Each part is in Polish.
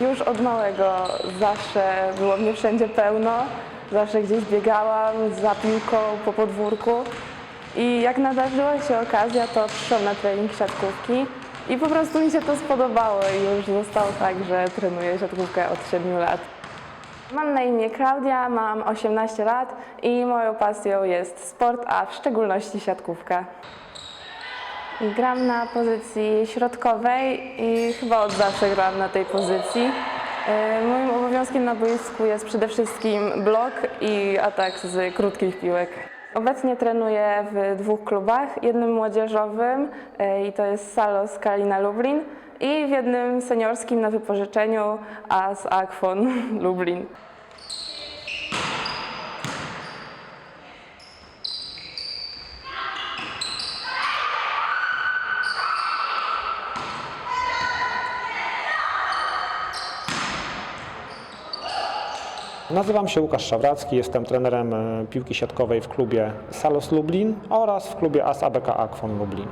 Już od małego zawsze było mnie wszędzie pełno, zawsze gdzieś biegałam za piłką po podwórku i jak nadarzyła się okazja, to przyszłam na trening siatkówki i po prostu mi się to spodobało i już zostało tak, że trenuję siatkówkę od 7 lat. Mam na imię Klaudia, mam 18 lat i moją pasją jest sport, a w szczególności siatkówka. Gram na pozycji środkowej i chyba od zawsze gram na tej pozycji. E, Moim obowiązkiem na boisku jest przede wszystkim blok i atak z krótkich piłek. Obecnie trenuję w dwóch klubach, jednym młodzieżowym e, i to jest Salos Kalina Lublin i w jednym seniorskim na wypożyczeniu AS Akwon Lublin. Nazywam się Łukasz Szawracki, jestem trenerem e, piłki siatkowej w klubie Salos Lublin oraz w klubie AS ABK Akwon Lublin.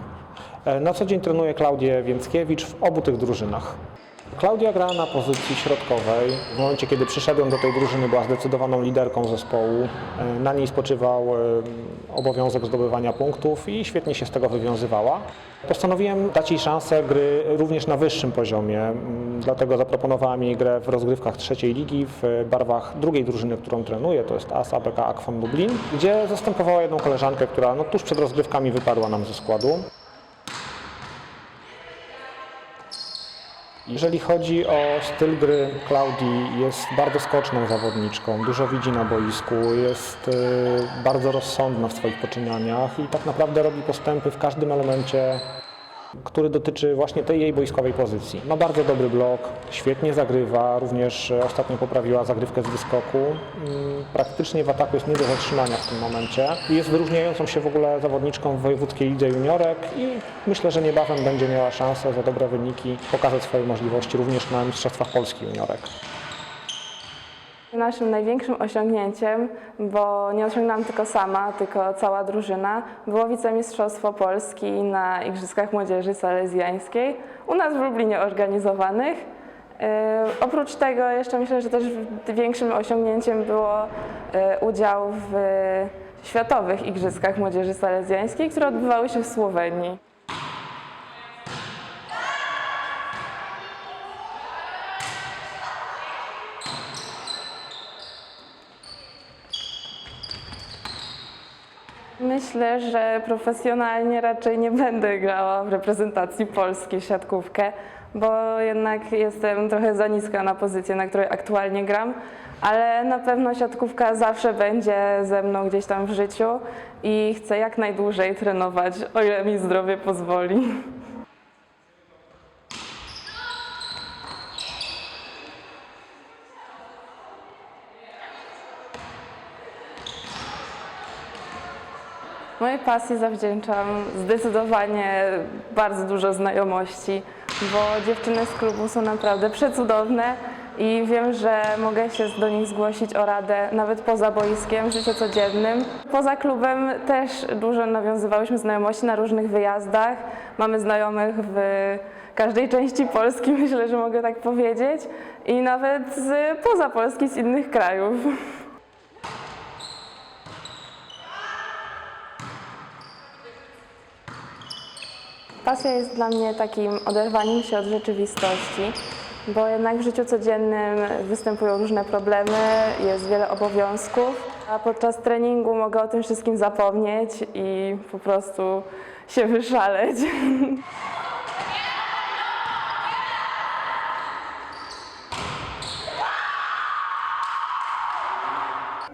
E, Na co dzień trenuję Klaudię Więckiewicz w obu tych drużynach. Klaudia gra na pozycji środkowej. W momencie, kiedy przyszedłem do tej drużyny, była zdecydowaną liderką zespołu. E, Na niej spoczywał e, obowiązek zdobywania punktów i świetnie się z tego wywiązywała. Postanowiłem dać jej szansę gry również na wyższym poziomie, mm, dlatego zaproponowałem jej grę w rozgrywkach trzeciej ligi w barwach drugiej drużyny, którą trenuję, to jest AS ABK Akwon Lublin, gdzie zastępowała jedną koleżankę, która no, tuż przed rozgrywkami wypadła nam ze składu. Jeżeli chodzi o styl gry, Klaudii jest bardzo skoczną zawodniczką, dużo widzi na boisku, jest y, bardzo rozsądna w swoich poczynaniach i tak naprawdę robi postępy w każdym elemencie, który dotyczy właśnie tej jej boiskowej pozycji. Ma bardzo dobry blok, świetnie zagrywa, również e, ostatnio poprawiła zagrywkę z wyskoku. Mm, Praktycznie w ataku jest nie do zatrzymania w tym momencie. Jest wyróżniającą się w ogóle zawodniczką w wojewódzkiej lidze juniorek i myślę, że niebawem będzie miała szansę za dobre wyniki pokazać swoje możliwości również na Mistrzostwach Polski juniorek. Naszym największym osiągnięciem, bo nie osiągnęłam tylko sama, tylko cała drużyna, było wicemistrzostwo Polski na Igrzyskach Młodzieży Salezjańskiej, u nas w Lublinie organizowanych. E, oprócz tego jeszcze myślę, że też większym osiągnięciem było e, udział w Światowych Igrzyskach Młodzieży Salezjańskiej, które odbywały się w Słowenii. Myślę, że profesjonalnie raczej nie będę grała w reprezentacji Polski siatkówkę, bo jednak jestem trochę za niska na pozycję, na której aktualnie gram, ale na pewno siatkówka zawsze będzie ze mną gdzieś tam w życiu i chcę jak najdłużej trenować, o ile mi zdrowie pozwoli. Mojej pasji zawdzięczam zdecydowanie bardzo dużo znajomości, bo dziewczyny z klubu są naprawdę przecudowne i wiem, że mogę się do nich zgłosić o radę nawet poza boiskiem, w życiu codziennym. Poza klubem też dużo nawiązywałyśmy znajomości na różnych wyjazdach. Mamy znajomych w każdej części Polski, myślę, że mogę tak powiedzieć, i nawet z poza Polski, z innych krajów. Pasja jest dla mnie takim oderwaniem się od rzeczywistości, bo jednak w życiu codziennym występują różne problemy, jest wiele obowiązków, a podczas treningu mogę o tym wszystkim zapomnieć i po prostu się wyszaleć.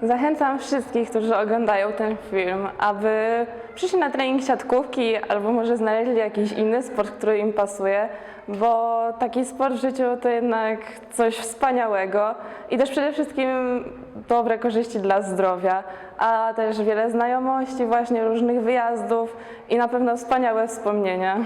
Zachęcam wszystkich, którzy oglądają ten film, aby przyszli na trening siatkówki albo może znaleźli jakiś inny sport, który im pasuje, bo taki sport w życiu to jednak coś wspaniałego i też przede wszystkim dobre korzyści dla zdrowia, a też wiele znajomości, właśnie różnych wyjazdów i na pewno wspaniałe wspomnienia.